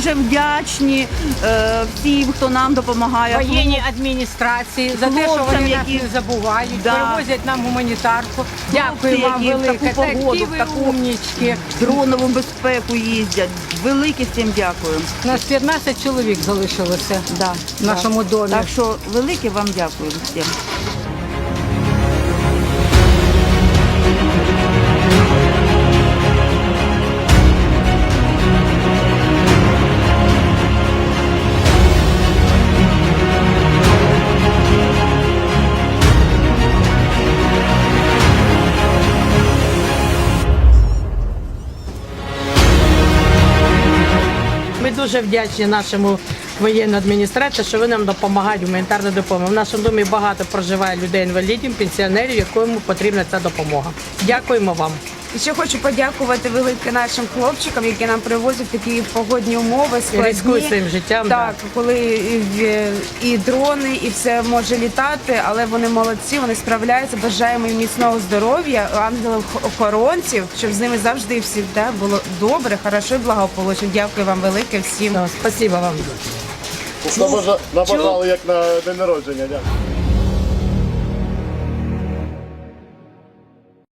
дуже вдячні е, всім, хто нам допомагає. Воєнній адміністрації за те, що Хлопцям, вони нас які- не забувають, Да. перевозять нам гуманітарку. Дякую вам які в велике. таку погоду, Такі в ви таку- умнічки. Дронову безпеку їздять. Велике всім дякую. У нас 15 чоловік залишилося Да, в нашому домі. Так що велике вам дякую всім. Дуже вдячні нашому воєнній адміністрації, що ви нам допомагають гуманітарна допомога. В нашому домі багато проживає людей інвалідів, пенсіонерів, якому потрібна ця допомога. Дякуємо вам. І ще хочу подякувати велике нашим хлопчикам, які нам привозять такі погодні умови, складні. своїм життям, Так, коли і, в- і дрони, і все може літати, але вони молодці, вони справляються. Бажаємо їм міцного здоров'я, ангелів-охоронців, щоб з ними завжди і завжди було добре, хорошо і благополучно. Дякую вам велике всім. Да, Спасибо вам. Набажали як на день народження. Дякую.